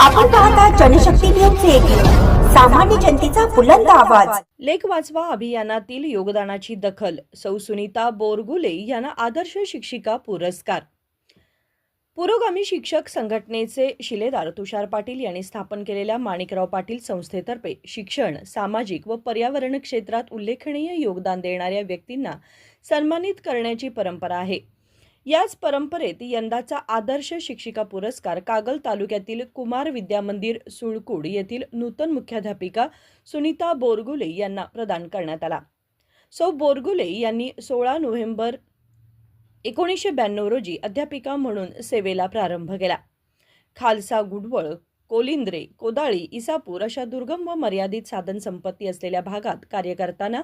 आपण पाहता Janshakti news eighteen सामान्य जनतेचा बुलंद आवाज. लेख वाचवा अभियानातील योगदानाची दखल. सौ सुनीता बोरगुले यांना आदर्श शिक्षिका पुरस्कार. पुरोगामी शिक्षक संघटनेचे शिलेदार तुषार पाटील यांनी स्थापन केलेल्या माणिकराव पाटील संस्थेतर्फे शिक्षण सामाजिक व पर्यावरण क्षेत्रात उल्लेखनीय योगदान देणाऱ्या व्यक्तींना सन्मानित करण्याची परंपरा आहे. याच परंपरेत यंदाचा आदर्श शिक्षिका पुरस्कार कागल तालुक्यातील कुमार विद्यामंदिर सुळकूड येथील नूतन मुख्याध्यापिका सुनीता बोरगुले यांना प्रदान करण्यात आला. सौ बोरगुले यांनी सोळा नोव्हेंबर एकोणीसशे ब्याण्णव रोजी अध्यापिका म्हणून सेवेला प्रारंभ केला. खालसा गुडवळ कोलिंद्रे कोदाळी इसापूर अशा दुर्गम व मर्यादित साधन संपत्ती असलेल्या भागात कार्य करताना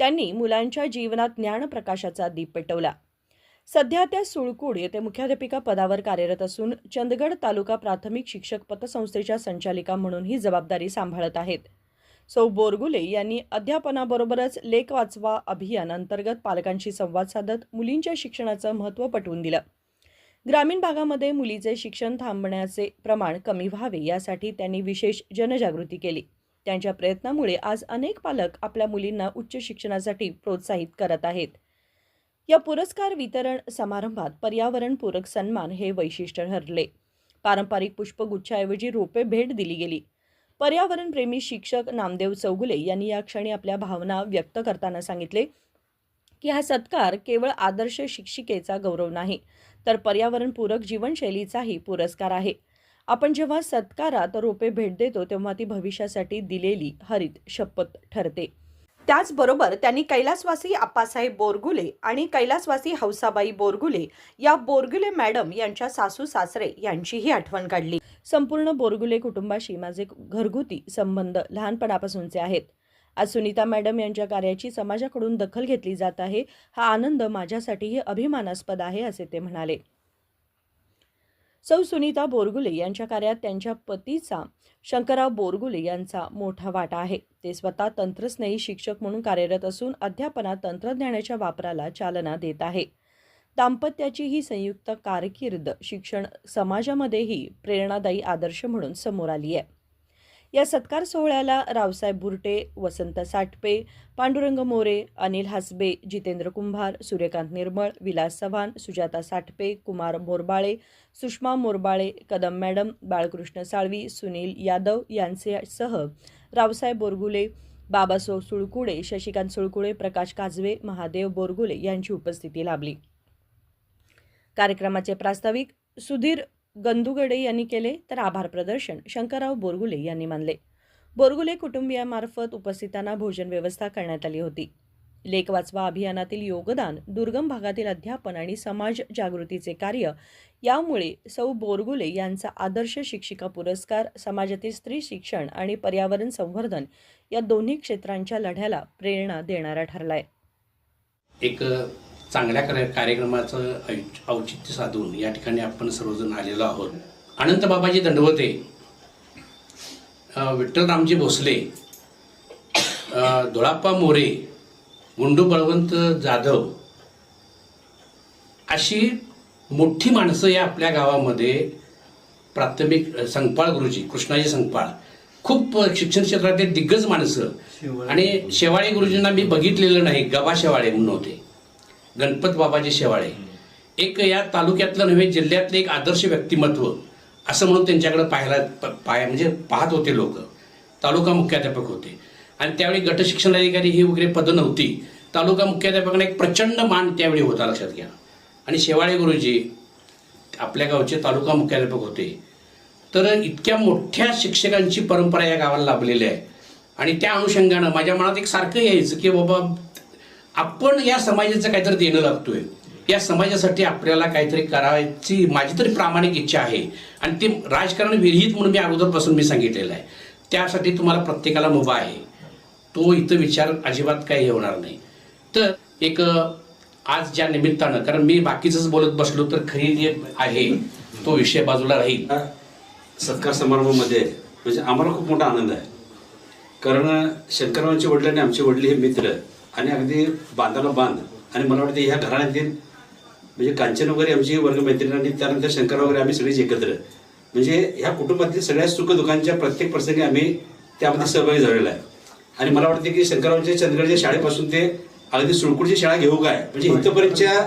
त्यांनी मुलांच्या जीवनात ज्ञानप्रकाशाचा दीप पेटवला. सध्या त्या सुळकूड येथे मुख्याध्यापिका पदावर कार्यरत असून चंदगड तालुका प्राथमिक शिक्षक पतसंस्थेच्या संचालिका म्हणून ही जबाबदारी सांभाळत आहेत. सौ बोरगुले यांनी अध्यापनाबरोबरच लेख वाचवा अभियान अंतर्गत पालकांशी संवाद साधत मुलींच्या शिक्षणाचं महत्त्व पटवून दिलं. ग्रामीण भागामध्ये मुलीचे शिक्षण थांबण्याचे प्रमाण कमी व्हावे यासाठी त्यांनी विशेष जनजागृती केली. त्यांच्या प्रयत्नामुळे आज अनेक पालक आपल्या मुलींना उच्च शिक्षणासाठी प्रोत्साहित करत आहेत. या पुरस्कार वितरण समारंभात पर्यावरणपूरक सन्मान हे वैशिष्ट्य ठरले. पारंपरिक पुष्पगुच्छाऐवजी रोपे भेट दिली गेली. पर्यावरणप्रेमी शिक्षक नामदेव चौगुले यांनी या क्षणी आपल्या भावना व्यक्त करताना सांगितले की हा सत्कार केवळ आदर्श शिक्षिकेचा गौरव नाही तर पर्यावरणपूरक जीवनशैलीचाही पुरस्कार आहे. आपण जेव्हा सत्कारात रोपे भेट देतो तेव्हा ती भविष्यासाठी दिलेली हरित शपथ ठरते. त्याचबरोबर त्यांनी कैलासवासी आप्पासाहेब बोरगुले आणि कैलासवासी हौसाबाई बोरगुले या बोरगुले मॅडम यांच्या सासू सासरे यांचीही आठवण काढली. संपूर्ण बोरगुले कुटुंबाशी माझे घरगुती संबंध लहानपणापासूनचे आहेत. आज सुनीता मॅडम यांच्या कार्याची समाजाकडून दखल घेतली जात आहे. हा आनंद माझ्यासाठीही अभिमानास्पद आहे असे ते म्हणाले. सौ सुनीता बोरगुले यांच्या कार्यात त्यांच्या पतीचा शंकरराव बोरगुले यांचा मोठा वाटा आहे. ते स्वतः तंत्रस्नेही शिक्षक म्हणून कार्यरत असून अध्यापनात तंत्रज्ञानाच्या वापराला चालना देत आहे. दाम्पत्याची ही संयुक्त कारकीर्द शिक्षण समाजामध्येही प्रेरणादायी आदर्श म्हणून समोर आली आहे. या सत्कार सोहळ्याला रावसाहेब बुरटे वसंत साठपे पांडुरंग मोरे अनिल हसबे जितेंद्र कुंभार सूर्यकांत निर्मळ विलास चव्हाण सुजाता साठपे कुमार मोरबाळे सुषमा मोरबाळे कदम मॅडम बाळकृष्ण साळवी सुनील यादव यांचे सह रावसाहेब बोरगुले बाबासो सुळकुडे शशिकांत सुळकुडे प्रकाश काजवे महादेव बोरगुले यांची उपस्थिती लाभली. कार्यक्रमाचे प्रास्ताविक सुधीर गंदुगडे यांनी केले तर आभार प्रदर्शन शंकरराव बोरगुले यांनी मानले. बोरगुले कुटुंबियामार्फत उपस्थितांना भोजन व्यवस्था करण्यात आली होती. लेख वाचवा अभियानातील योगदान दुर्गम भागातील अध्यापन आणि समाज जागृतीचे कार्य यामुळे सौ बोरगुले यांचा आदर्श शिक्षिका पुरस्कार समाजातील स्त्री शिक्षण आणि पर्यावरण संवर्धन या दोन्ही क्षेत्रांच्या लढ्याला प्रेरणा देणारा ठरलाय. एक चांगल्या कार्य- कार्यक्रमाचं औच- औचित्य साधून या ठिकाणी आपण सर्वजण आलेलो आहोत. अनंत बाबाजी दंडवते. अ, विठ्ठलरामजी भोसले. धुळाप्पा मोरे गुंडू बळवंत जाधव अशी मोठी माणसं या आपल्या गावामध्ये प्राथमिक अ, संकपाळ गुरुजी कृष्णाजी संकपाळ खूप शिक्षण क्षेत्रातील दिग्गज माणसं. आणि शेवाळे गुरुजींना मी बघितलेलं नाही गबा शेवाळे म्हणून होते. गणपत बाबाजी शेवाळे. एक या तालुक्यातलं नव्हे जिल्ह्यातलं एक आदर्श व्यक्तिमत्व असं म्हणून त्यांच्याकडे पाहायला प- पाय म्हणजे पाहत होते लोक. तालुका मुख्याध्यापक होते. आणि त्यावेळी गटशिक्षण अधिकारी ही वगैरे पदं नव्हती. तालुका मुख्याध्यापकांना एक प्रचंड मान त्यावेळी होता लक्षात घ्या. आणि शेवाळे गुरुजी आपल्या गावचे तालुका मुख्याध्यापक होते. तर इतक्या मोठ्या शिक्षकांची परंपरा या गावाला लाभलेली आहे. आणि त्या अनुषंगानं माझ्या मनात एक सारखं यायचं की बाबा आपण या समाजाचं काहीतरी देणं लागतोय. या समाजासाठी आपल्याला काहीतरी करायची माझी तरी प्रामाणिक इच्छा आहे. आणि ते राजकारण विरहित म्हणून मी अगोदरपासून मी सांगितलेलं आहे. त्यासाठी तुम्हाला प्रत्येकाला मुभा आहे. तो इथं विचार अजिबात काही हे होणार नाही. तर एक आज ज्या निमित्तानं कारण मी बाकीचंच बोलत बसलो तर खरी जे आहे तो विषय बाजूला राहील. सत्कार समारंभामध्ये म्हणजे आम्हाला खूप मोठा आनंद आहे. कारण शंकररावांचे वडील आणि आमचे वडील हे मित्र आणि अगदी बांधाला बांध. आणि मला वाटतं ह्या घराण्यातील म्हणजे कांचन वगैरे आमची वर्गमैत्रिणी आणि त्यानंतर शंकर वगैरे आम्ही सगळीच एकत्र. म्हणजे ह्या कुटुंबातील सगळ्या सुखदुःखांच्या प्रत्येक प्रसंगी आम्ही त्यामध्ये सहभागी झालेलो आहे. आणि मला वाटते की शंकररावच्या चंद्रगडच्या शाळेपासून ते अगदी सुळकुडची शाळा घेऊ काय? म्हणजे इथपर्यंतच्या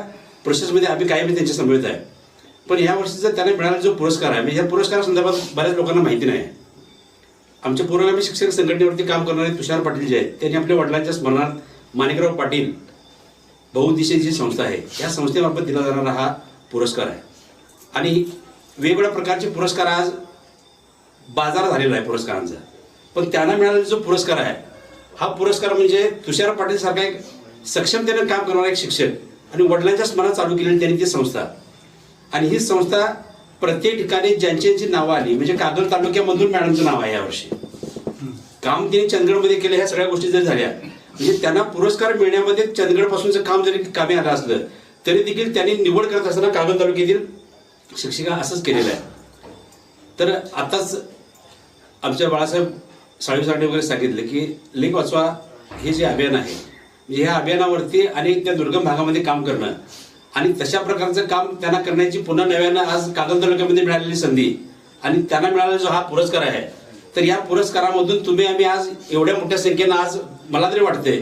प्रोसेसमध्ये आम्ही कायम त्यांच्या समवेत आहे. पण या वर्षीचा त्यांना मिळालेला जो पुरस्कार आहे म्हणजे ह्या पुरस्कारासंदर्भात बऱ्याच लोकांना माहिती नाही. आमच्या पूर्वगामी शिक्षक संघटनेवरती काम करणारे तुषार पाटील जे आहेत त्यांनी आपल्या वडिलांच्या स्मरणार्थ माणिकराव पाटील बहुउद्देशीय जी संस्था आहे. या संस्थेमार्फत दिला जाणारा हा पुरस्कार आहे. आणि वेगवेगळ्या प्रकारचे पुरस्कार आज बाजार झालेला आहे पुरस्कारांचा. पण त्यांना मिळालेला जो पुरस्कार आहे हा पुरस्कार म्हणजे तुषार पाटील सारखा एक सक्षमतेने काम करणारा एक शिक्षक आणि वडिलांच्या स्मरणात चालू केलेली त्यांनी ती संस्था. आणि ही संस्था प्रत्येक ठिकाणी ज्यांची नावं आली म्हणजे कागल तालुक्यामधून मॅडमचं नाव आहे यावर्षी. काम त्यांनी चंदगडमध्ये केलं ह्या सगळ्या गोष्टी जर झाल्या म्हणजे त्यांना पुरस्कार मिळण्यामध्ये चंदगड पासूनचं काम जरी कामी आलं असलं तरी देखील त्यांनी निवड करत असताना कागल तालुक्यातील शिक्षिका असंच केलेलं आहे. तर आताच आमच्या बाळासाहेब साळीसाठे वगैरे सांगितलं की लेख वाचवा हे जे अभियान आहे म्हणजे ह्या अभियानावरती आणि त्या दुर्गम भागामध्ये काम करणं आणि तशा प्रकारचं काम त्यांना करण्याची पुन्हा नव्यानं आज कागल तालुक्यामध्ये मिळालेली संधी आणि त्यांना मिळालेला जो हा पुरस्कार आहे तर या पुरस्कारामधून तुम्ही आम्ही आज एवढ्या मोठ्या संख्येनं आज मला तरी वाटते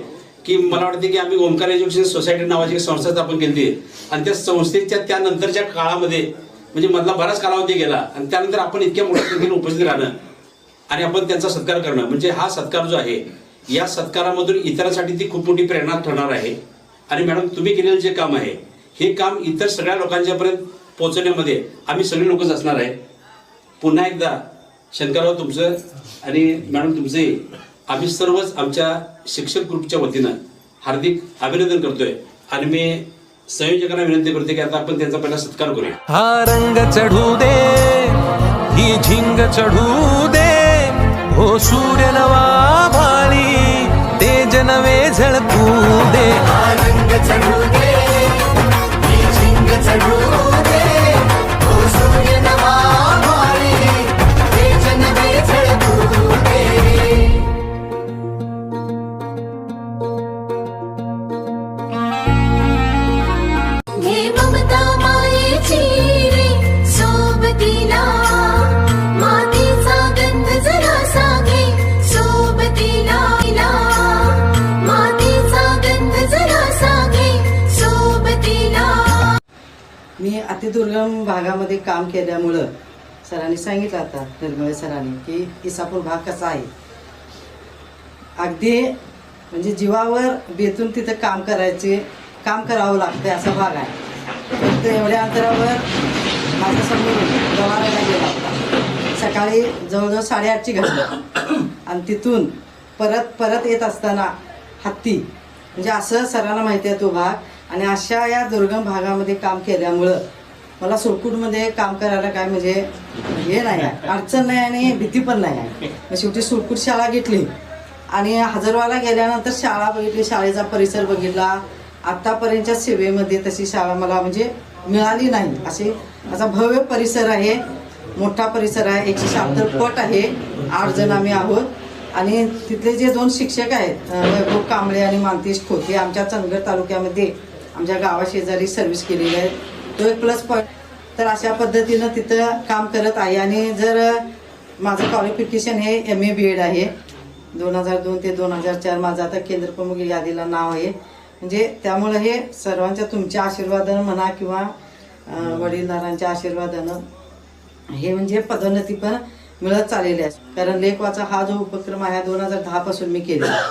की मला वाटते की आम्ही ओमकार एज्युकेशन सोसायटी नावाची एक संस्था स्थापन केली आणि त्या संस्थेच्या त्यानंतरच्या काळामध्ये म्हणजे मधला बराच कालावधी गेला आणि त्यानंतर आपण इतक्या मोठ्या संख्येने उपस्थित राहणं आणि आपण त्यांचा सत्कार करणं म्हणजे हा सत्कार जो आहे या सत्कारामधून इतरांसाठी ती खूप मोठी प्रेरणा ठरणार आहे. आणि मॅडम तुम्ही केलेलं जे काम आहे हे काम इतर सगळ्या लोकांच्यापर्यंत पोहोचवण्यामध्ये आम्ही सगळे लोकच असणार आहे. पुन्हा एकदा शंकरराव तुमचं आणि मॅडम तुमचे आम्ही सर्वच आमच्या शिक्षक ग्रुपच्या वतीनं हार्दिक अभिनंदन करतोय. आणि मी संयोजकांना विनंती करते की आता आपण त्यांचा पहिला सत्कार करूया. हा रंग चढू दे ही झिंग चढू दे. हो सूर्य नवा भाळी तेज नवे झळकू दे. रंग चढू दे ही झिंग चढू अतिदुर्गम भागामध्ये काम केल्यामुळं सरांनी सांगितलं आता निर्मळे सरांनी की इसापूर भाग कसा आहे? अगदी म्हणजे जीवावर बेतून तिथं काम करायचे काम करावं लागतं असा भाग आहे. फक्त एवढ्या अंतरावर माझ्यासमोर गवारायला गेला होता. सकाळी जवळजवळ साडेआठची घटना. आणि तिथून परत परत येत असताना हत्ती. म्हणजे असं सरांना माहिती आहे तो भाग. आणि अशा या दुर्गम भागामध्ये काम केल्यामुळं मला सुळकूटमध्ये काम करायला काय म्हणजे हे नाही आहे. अडचण नाही आणि भीती पण नाही आहे. मग शेवटी सुळकूट शाळा घेतली. आणि हजरवाला गेल्यानंतर शाळा बघितली शाळेचा परिसर बघितला. आत्तापर्यंतच्या सेवेमध्ये तशी शाळा मला म्हणजे मिळाली नाही. असे असा भव्य परिसर आहे. मोठा परिसर आहे. एकशे शहात्तर पट आहे. आठ जण आम्ही आहोत. आणि तिथले जे दोन शिक्षक आहेत वैभव कांबळे आणि मानतेश खोते आमच्या चंदगड तालुक्यामध्ये आमच्या गावाशेजारी सर्व्हिस केलेली आहे. तो एक प्लस पॉईंट तर अशा पद्धतीनं तिथं काम करत आहे. आणि जर माझं क्वालिफिकेशन हे एम ए बी एड आहे. दोन हजार दोन ते दोन हजार चार माझं आता केंद्र प्रमुख यादीला नाव आहे. म्हणजे त्यामुळं हे सर्वांच्या तुमच्या आशीर्वादानं म्हणा किंवा वडीलधारांच्या आशीर्वादानं हे म्हणजे पदोन्नती पण मिळत चाललेली आहे. कारण लेखवाचा हा जो उपक्रम आहे दोन हजार दहापासून मी केला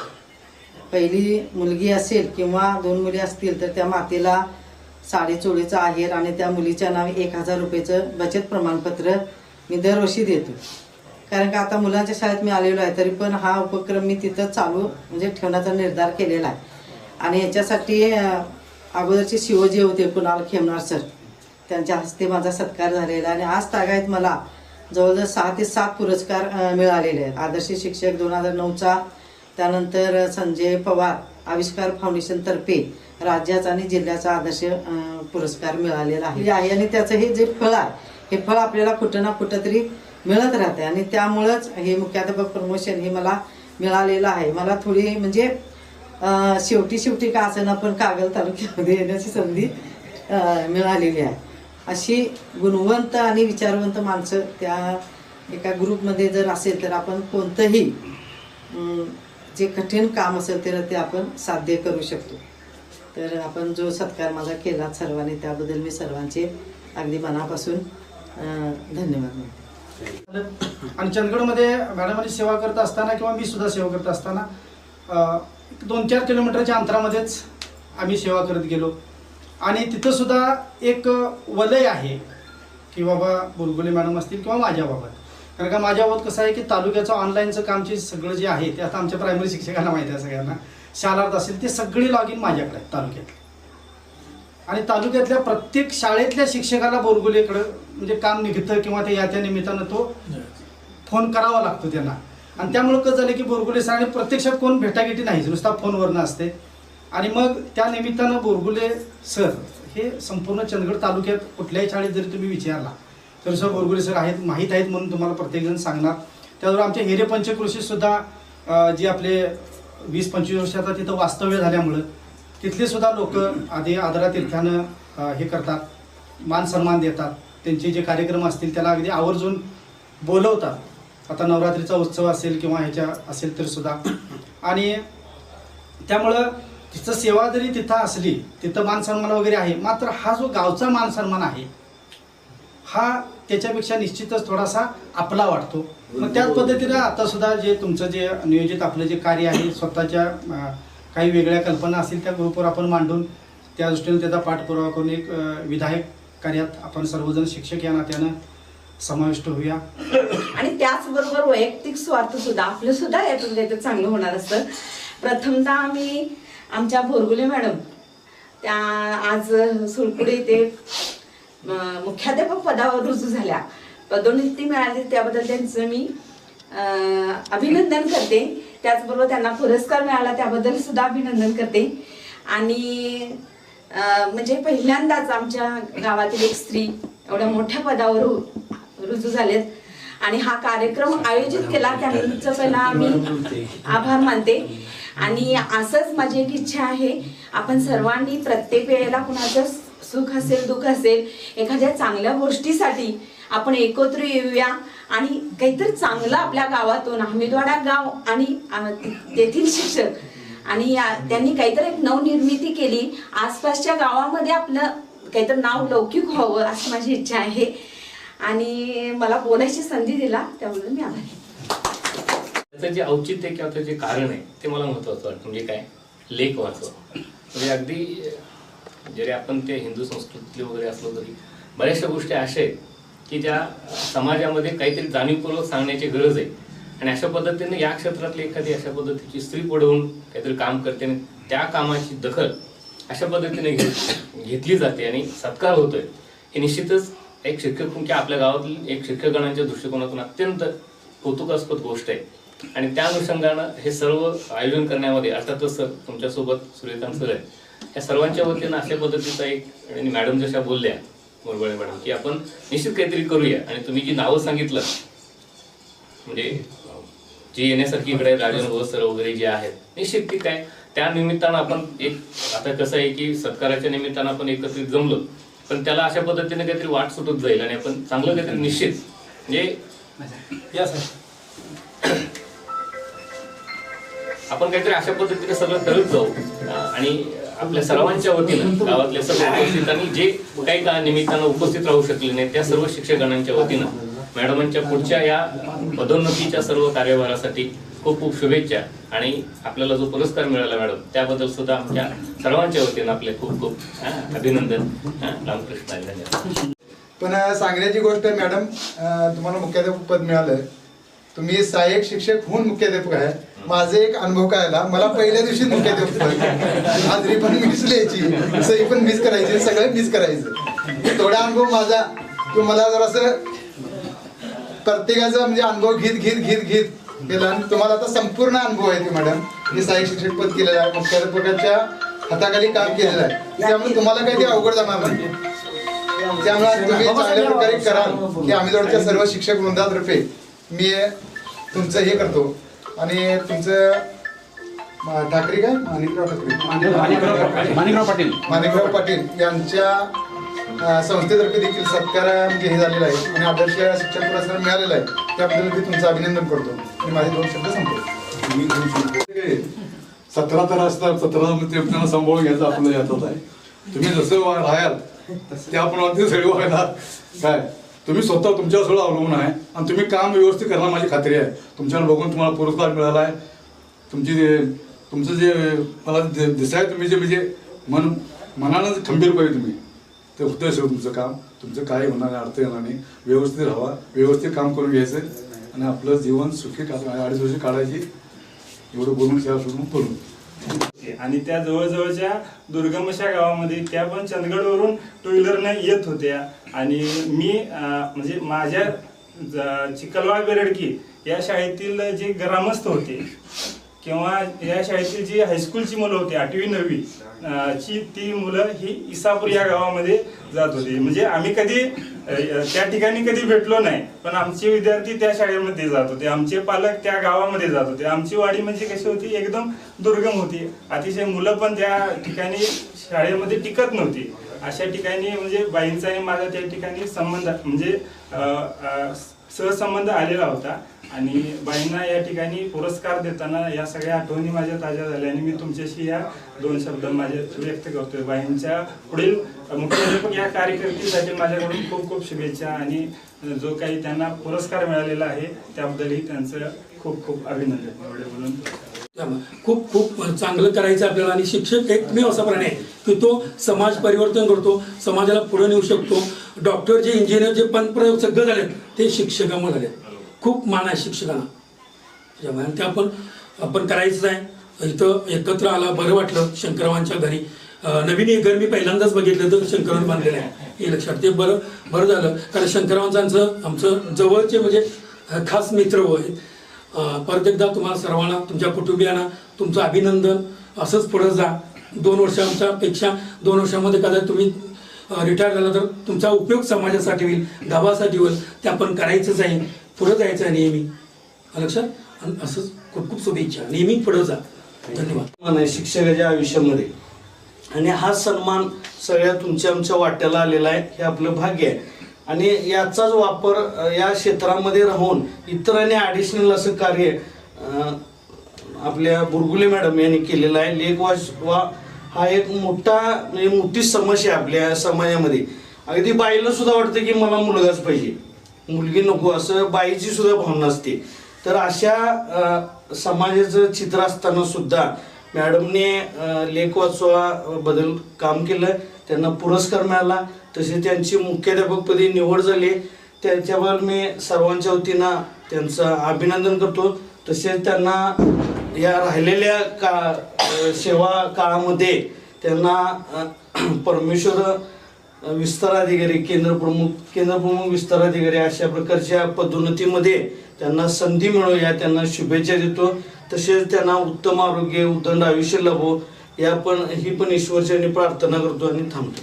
पहिली मुलगी असेल किंवा दोन मुली असतील तर त्या मातेला साडेचोळीचं आहेर आणि त्या मुलीच्या नावे एक हजार रुपयेचं बचत प्रमाणपत्र मी दरवर्षी देतो. कारण का आता मुलांच्या शाळेत मी आलेलो आहे तरी पण हा उपक्रम मी तिथं चालू म्हणजे ठेवण्याचा निर्धार केलेला आहे. आणि याच्यासाठी अगोदरचे शिवजी होते कुणाल खेमनार सर त्यांच्या हस्ते माझा सत्कार झालेला आहे. आणि आज तागायत मला जवळजवळ सहा ते सात पुरस्कार मिळालेले आहेत. आदर्श शिक्षक दोन हजार नऊचा त्यानंतर संजय पवार आविष्कार फाउंडेशनतर्फे राज्याचा आणि जिल्ह्याचा आदर्श पुरस्कार मिळालेला आहे. हे आहे आणि त्याचं हे जे फळ आहे हे फळ आपल्याला कुठं ना कुठं तरी मिळत राहते आणि त्यामुळंच हे मुख्याध्यापक प्रमोशन हे मला मिळालेलं आहे. मला थोडी म्हणजे शेवटी शेवटी का असं पण कागल तालुक्यामध्ये येण्याची संधी मिळालेली आहे. अशी गुणवंत आणि विचारवंत माणसं त्या एका ग्रुपमध्ये जर असेल तर आपण कोणतंही जे कठीण काम असेल तर ते आपण साध्य करू शकतो. तर आपण जो सत्कार माझा केला सर्वांनी त्याबद्दल मी सर्वांचे अगदी मनापासून धन्यवाद म्हणते. आणि चंदगडमध्ये मॅडमांनी सेवा करत असताना किंवा मी सुद्धा सेवा करत असताना दोन चार किलोमीटरच्या अंतरामध्येच आम्ही सेवा करत गेलो. आणि तिथं सुद्धा एक वलय आहे की बाबा बुलबुले मॅडम असतील किंवा माझ्याबाबत. कारण का माझ्याबाबत कसं आहे की तालुक्याचं ऑनलाईनचं कामचे सगळं जे आहे ते आता आमच्या प्रायमरी शिक्षकांना माहिती आहे सगळ्यांना. शालार्थ असेल ते सगळे लॉग इन माझ्याकडे आहेत तालुक्यात आणि तालुक्यातल्या प्रत्येक शाळेतल्या शिक्षकाला बोरगुलेकडं म्हणजे काम निघतं किंवा ते या त्या निमित्तानं तो फोन करावा लागतो त्यांना. आणि त्यामुळं कसं झालं की बोरगुले सर आणि प्रत्यक्षात कोण भेटागेटी नाहीच नुसता फोनवरनं असते. आणि मग त्या निमित्तानं बोरगुले सर हे संपूर्ण चंदगड तालुक्यात कुठल्याही शाळेत जरी तुम्ही विचारला तर सर बोरगुले सर आहेत माहीत आहेत म्हणून तुम्हाला प्रत्येकजण सांगणार. त्याबरोबर आमच्या हिरे पंचकृषीसुद्धा जे आपले वीस पंचवीस वर्षाचा तिथं वास्तव्य झाल्यामुळं तिथले सुद्धा लोक आधी आदरातीर्थानं अं, हे करतात मान सन्मान देतात. त्यांचे जे कार्यक्रम असतील त्याला अगदी आवर्जून बोलवतात. आता नवरात्रीचा उत्सव असेल किंवा ह्याच्या असेल तर सुद्धा. आणि त्यामुळं तिथं सेवा जरी तिथं असली तिथं मान सन्मान वगैरे आहे मात्र हा जो गावचा मान सन्मान आहे हा त्याच्यापेक्षा निश्चितच थोडासा आपला वाटतो. मग त्याच पद्धतीनं आता सुद्धा जे तुमचं जे नियोजित आपलं जे कार्य आहे स्वतःच्या काही वेगळ्या कल्पना असतील त्या ग्रुपवर आपण मांडून त्या दृष्टीने त्याचा पाठपुरावा करून एक विधायक कार्यात आपण सर्वजण शिक्षक या नात्यानं समाविष्ट होऊया. आणि त्याचबरोबर वैयक्तिक स्वार्थ सुद्धा आपलं सुद्धा यातून काहीतरी चांगलं होणार असतं. प्रथमतः आम्ही आमच्या भोरगुले मॅडम त्या आज सुळकुडे इथे अं, मुख्याध्यापक पदावर रुजू झाल्या. पदोन्नती मिळाली त्याबद्दल त्यांचं मी अभिनंदन करते. त्याचबरोबर त्यांना पुरस्कार मिळाला त्याबद्दल सुद्धा अभिनंदन करते. आणि म्हणजे पहिल्यांदाच आमच्या गावातील एक स्त्री एवढ्या मोठ्या पदावर रुजू झालेत. आणि हा कार्यक्रम आयोजित केला त्यांचं पहिला मी आभार मानते. आणि असंच माझी एक इच्छा आहे आपण सर्वांनी प्रत्येक वेळेला कुणाचं सुख असेल दुःख असेल एखाद्या चांगल्या गोष्टीसाठी आपण एकत्र येऊया आणि काहीतरी चांगलं आपल्या गावातून हमीदवाडा गाव आणि तेथील शिक्षक. आणि त्यांनी काहीतरी एक नवनिर्मिती केली. आसपासच्या गावामध्ये आपलं काहीतरी नाव लौकिक व्हावं अशी माझी इच्छा आहे. आणि मला बोलायची संधी दिला त्यामुळे मी आभारी आहे. त्याचं जे औचित्य किंवा त्याचे कारण आहे ते मला महत्वाचं वाटतं. म्हणजे काय? लेख वाचव. म्हणजे अगदी जरी आपण ते हिंदू संस्कृतीतले वगैरे असलो तरी बऱ्याचशा गोष्टी अशा आहेत की ज्या समाजामध्ये काहीतरी जाणीवपूर्वक सांगण्याची गरज आहे. आणि अशा पद्धतीने या क्षेत्रातली एखादी अशा पद्धतीची स्त्री पुढे होऊन काहीतरी काम करते आणि त्या कामाची दखल अशा पद्धतीने घेत घेतली जाते आणि सत्कार होतोय. हे निश्चितच एक शिक्षक तुमच्या आपल्या गावातील एक शिक्षकगणांच्या दृष्टिकोनातून अत्यंत कौतुकास्पद गोष्ट आहे. आणि त्या अनुषंगानं हे सर्व आयोजन करण्यामध्ये अर्थातच सर तुमच्यासोबत सूर्यकांत सर आहे या सर्वांच्या वतीनं अशा पद्धतीचा एक आणि मॅडम जशा बोलल्या मुरबळे मॅडम की आपण निश्चित काहीतरी करूया. आणि तुम्ही जी नावं सांगितलं म्हणजे जी येण्यासारखी इकडे राजन सर वगैरे जे आहेत निश्चित ती काय त्या निमित्तानं आपण एक आता कसं आहे की सत्काराच्या निमित्तानं आपण एकत्रित जमलो पण त्याला अशा पद्धतीने काहीतरी वाट सुटत जाईल आणि आपण चांगलं काहीतरी निश्चित म्हणजे या सर. आपण काहीतरी अशा पद्धतीने सगळं करत जाऊ आणि आपल्या सर्वांच्या वतीनं गावातल्या सर्व उपस्थितांनी जे काही का निमित्तानं उपस्थित राहू शकले नाही त्या सर्व शिक्षकांच्या वतीनं मॅडमांच्या पुढच्या या पदोन्नतीच्या सर्व कार्यभारासाठी खूप खूप शुभेच्छा आणि आपल्याला जो पुरस्कार मिळाला मॅडम त्याबद्दल सुद्धा आमच्या सर्वांच्या वतीनं आपले खूप खूप अभिनंदन रामकृष्ण पण सांगण्याची गोष्ट मॅडम तुम्हाला मुख्याध्यापक पद मिळालं तुम्ही सहाय्यक शिक्षक होऊन मुख्याध्यापक आहे. माझे एक अनुभव काय आला मला पहिल्या दिवशी मुख्याध्यापक हाजरी पण मिस लिहायची सही पण मिस करायची सगळं मिस करायचं. थोडा अनुभव माझा. तो मला जरासं प्रत्येकाचा म्हणजे अनुभव घेत घेत घेत घेत गेला आणि तुम्हाला आता संपूर्ण अनुभव आहे ते मॅडम मी सहाय्यक शिक्षक पद केलेलं आहे मुख्याध्यापकाच्या हाताखाली काम केलेलं आहे. त्यामुळे तुम्हाला काही ते अवघड जाणार नाही. त्यामुळे तुम्ही चांगल्या प्रकारे कराल की आम्ही जवळच्या सर्व शिक्षक वृंदातर्फे मी तुमचं हे करतो. आणि तुमचं ठाकरे काय? माणिकराव ठाकरे. माणिकराव पाटील. माणिकराव पाटील यांच्या संस्थेतर्फे देखील सत्कार म्हणजे हे झालेला आहे. आणि आदर्श शिक्षक पुरस्कार मिळालेला आहे. त्याबद्दल मी तुमचं अभिनंदन करतो. आणि माझे दोन शब्द संपतो सतरा तर असतात. सतरा मध्ये त्यांना सांभाळून घ्यायचं आपलं यातच आहे. तुम्ही जसं राहाल त्याप्रमाणे सगळे वागणार. काय? तुम्ही स्वतः तुमच्या सगळं अवलंबून आहे आणि तुम्ही काम व्यवस्थित करणार माझी खात्री आहे. तुमच्यावर बघून तुम्हाला पुरस्कार मिळाला आहे. तुमची जे तुमचं जे मला दि- दिसाय तुम्ही जे म्हणजे मन मनानं जे खंबीर पाहिजे तुम्ही. ते होतंय सगळं तुमचं काम. तुमचं काय होणार नाही अर्थ येणार नाही. व्यवस्थित राहा व्यवस्थित काम करून घ्यायचं. आणि आपलं जीवन सुखी का अडीच वर्ष काढायची. एवढं बोलून त्या सोडून करून आणि त्या जवळजवळच्या दुर्गम अशा गावामध्ये त्या पण चंदगडवरून टू व्हीलरने येत होत्या. आणि मी म्हणजे माझ्या चिकलवा बेरडकी या शाळेतील जे ग्रामस्थ होते किंवा या शाळेतील जी हायस्कूलची मुलं होती आठवी नववी ची ती मुलं ही इसापूर या गावामध्ये जात होती. म्हणजे आम्ही कधी त्या ठिकाणी कधी भेटलो नाही पण आमचे विद्यार्थी त्या शाळेमध्ये जात होते. आमचे पालक त्या गावामध्ये जात होते. आमची वाडी म्हणजे कशी होती? एकदम दुर्गम होती. अतिशय मुलं पण त्या ठिकाणी शाळेमध्ये टिकत नव्हती. अशा ठिकाणी म्हणजे बाईंचा आणि माझा त्या ठिकाणी संबंध म्हणजे सहसंबंध आलेला होता. आणि बाईंना या ठिकाणी पुरस्कार देताना या सगळ्या आठवणी माझ्या ताज्या झाल्या आणि मी तुमच्याशी या दोन शब्द माझे व्यक्त करतोय. बाईंच्या पुढील मुख्याध्यापक या कार्यकर्तीसाठी माझ्याकडून खूप खूप शुभेच्छा आणि जो काही त्यांना पुरस्कार मिळालेला आहे त्याबद्दलही त्यांचं खूप खूप अभिनंदन. एवढे बोलून. खूप खूप चांगलं करायचं आपल्याला आणि शिक्षक एकमेव असा प्राणी आहे की तो समाज परिवर्तन करतो समाजाला पुढे नेऊ शकतो. डॉक्टर जे इंजिनियर जे पंतप्रयोग सगळं झाले ते शिक्षकामुळे झाले खूप मान आहे शिक्षकांना त्याच्यामुळे ते आपण आपण करायचंच आहे. इथं एकत्र आला बरं वाटलं. शंकरवांच्या घरी नवीन एक घर मी पहिल्यांदाच बघितलं तर शंकरवान बांधलेलं आहे. हे लक्षात ते बरं बरं झालं. कारण शंकरवांचांचं आमचं जवळचे म्हणजे खास मित्र आहेत. परत एकदा तुम्हाला सर्वांना तुमच्या कुटुंबियांना तुमचं अभिनंदन. असंच पुढं जा. दोन वर्षांच्या पेक्षा दोन वर्षामध्ये कदाचित तुम्ही रिटायर झाला तर तुमचा उपयोग समाजासाठी होईल गावासाठी होईल. ते आपण करायचंच आहे. पुढं जायचं आहे नेहमी. लक्षात? आणि असंच खूप खूप शुभेच्छा. नेहमी पुढं जा. धन्यवाद. शिक्षकाच्या आयुष्यामध्ये. आणि हा सन्मान सगळ्या तुमच्या आमच्या वाट्याला आलेला आहे हे आपलं भाग्य आहे. आणि याचाच वापर या क्षेत्रामध्ये राहून इतरांनी ॲडिशनल असं कार्य आपल्या बुरगुले मॅडम यांनी केलेलं आहे. लेख वाचवा हा एक मोठा म्हणजे मोठी समस्या आपल्या समाजामध्ये. अगदी बाईला सुद्धा वाटतं की मला मुलगाच पाहिजे. मुलगी नको असं बाईची सुद्धा भावना असते. तर अशा समाजाचं चित्र असताना सुद्धा मॅडमने लेख वाचवा बदल काम केलं त्यांना पुरस्कार मिळाला. तसे त्यांची मुख्याध्यापकपदी निवड झाली. त्याच्याबद्दल मी सर्वांच्या वतीनं त्यांचं अभिनंदन करतो. तसेच त्यांना या राहिलेल्या का सेवा काळामध्ये त्यांना परमेश्वर विस्ताराधिकारी केंद्रप्रमुख केंद्रप्रमुख विस्ताराधिकारी अशा प्रकारच्या पदोन्नतीमध्ये त्यांना संधी मिळो या त्यांना शुभेच्छा देतो. तसेच त्यांना उत्तम आरोग्य उदंड आयुष्य लाभो या पण ही पण ईश्वरच्या प्रार्थना करतो आणि थांबतो.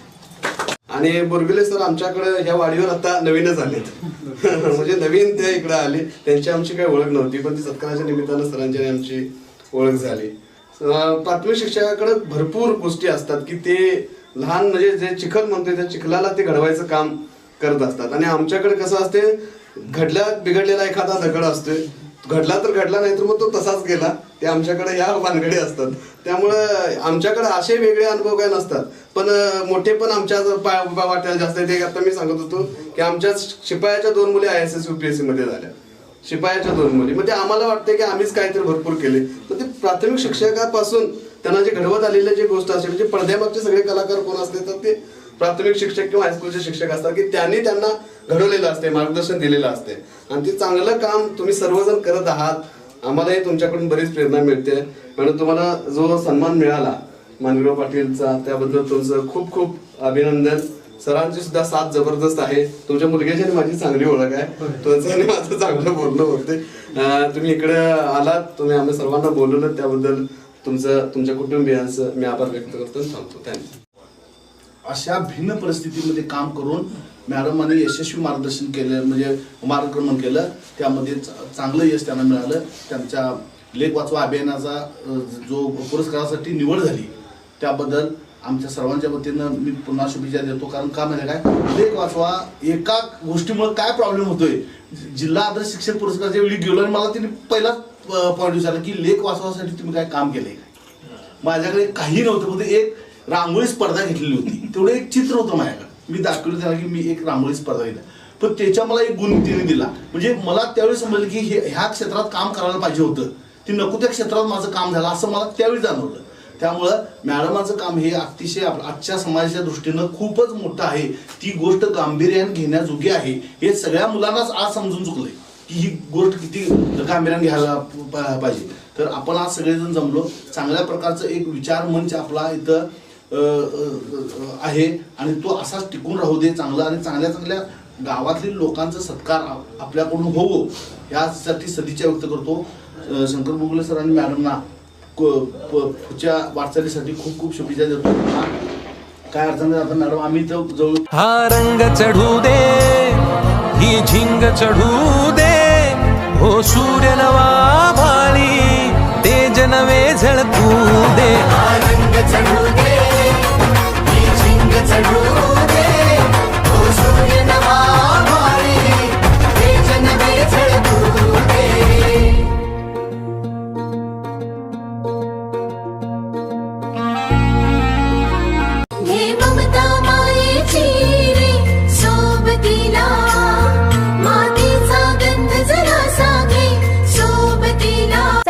आणि बोरबिले सर आमच्याकडे ह्या वाडीवर आता नवीनच आलेत. म्हणजे नवीन ते इकडे आले. त्यांची आमची काही ओळख नव्हती पण ती सत्काराच्या निमित्तानं सरांची आणि आमची ओळख झाली. प्राथमिक शिक्षकाकडे भरपूर गोष्टी असतात की ते लहान म्हणजे जे चिखल म्हणते त्या चिखलाला ते घडवायचं काम करत असतात. आणि आमच्याकडे कसं असते घडल्या बिघडलेला एखादा दगड असतोय घडला तर घडला नाही तर मग तो तसाच गेला. ते आमच्याकडे या भानगडी असतात. त्यामुळं आमच्याकडे असे वेगळे अनुभव काय नसतात. पण मोठे पण आमच्या पा- वाट्याला जास्त आहे ते आता मी सांगत होतो की आमच्या शिपायाच्या दोन मुली आय एस एस युपीएससी मध्ये झाल्या. शिपायाच्या दोन मुली. मग ते आम्हाला वाटते की आम्हीच काहीतरी भरपूर केले. तर ते प्राथमिक शिक्षकापासून त्यांना जे घडवत आलेले जे गोष्ट असते म्हणजे पडद्यामागचे सगळे कलाकार कोण असते तर ते प्राथमिक शिक्षक किंवा हायस्कूलचे शिक्षक असतात की त्यांनी त्यांना घडवलेलं असते मार्गदर्शन दिलेलं असते. आणि ते चांगलं काम तुम्ही सर्वजण करत आहात आम्हालाही तुमच्याकडून बरीच प्रेरणा मिळते. म्हणून तुम्हाला जो सन्मान मिळाला मानवीराव पाटीलचा त्याबद्दल तुमचं खूप खूप अभिनंदन. सरांची सुद्धा साथ जबरदस्त आहे. तुमच्या मुलग्याची आणि माझी चांगली ओळख आहे. तुमचं आणि माझं चांगलं बोलणं होते. तुम्ही इकडे आलात तुम्ही आम्ही सर्वांना बोलवलं त्याबद्दल. तुमचं तुमच्या कुटुंबियांचं मी आभार व्यक्त करतो सांगतो थांबतो. थँक्यू अशा भिन्न परिस्थितीमध्ये काम करून मॅडमांनी यशस्वी मार्गदर्शन केलं म्हणजे मार्गक्रमण केलं त्यामध्ये च- चांगलं यश त्यांना मिळालं. त्यांच्या लेख वाचवा अभियानाचा जो पुरस्कारासाठी निवड झाली त्याबद्दल आमच्या सर्वांच्या वतीनं मी पुन्हा शुभेच्छा देतो. कारण का म्हणजे काय लेख वाचवा एका गोष्टीमुळे काय प्रॉब्लेम होतोय? जिल्हा आदर्श शिक्षक पुरस्काराच्या वेळी गेलो आणि मला तिने पहिलाच पॉईंट विचारला की लेख वाचवासाठी तुम्ही काय काम केलंय काय? माझ्याकडे काही नव्हतं फक्त एक रांगोळी स्पर्धा घेतलेली होती. तेवढं एक चित्र होतं माझ्याकडे. मी दाखवलं त्याला की मी एक रांगोळी स्पर्धा घेतला. पण त्याच्या मला एक गुण तिने दिला. म्हणजे मला त्यावेळी समजलं की हे ह्या क्षेत्रात काम करायला पाहिजे होतं. ती नको त्या क्षेत्रात माझं काम झालं असं मला त्यावेळी जाणवलं. त्यामुळं मॅडमाचं काम हे अतिशय आजच्या समाजाच्या दृष्टीनं खूपच मोठं आहे. ती गोष्ट गांभीर्याने घेण्याजोगी आहे. हे सगळ्या मुलांनाच आज समजून चुकलंय. की ही गोष्ट किती गांभीर्याने घ्यायला पाहिजे. तर आपण आज सगळेजण जमलो. चांगल्या प्रकारचं एक विचार मंच आपला इथं आहे. आणि तो असाच टिकून राहू दे चांगला आणि चांगल्या चांगल्या गावातील लोकांचा सत्कार आपल्याकडून होवो यासाठी सदिच्छा व्यक्त करतो. शंकर बुगले सर आणि मॅडमना पुढच्या वाटचालीसाठी खूप खूप शुभेच्छा देतो. काय अडचण नाही आता मॅडम आम्ही तर जवळ हा रंग चढू दे ही झिंग चढू दे. हो सूर्य नवा भाळी तेज नवे झळकू दे. आनंद चढू दे झिंग चढू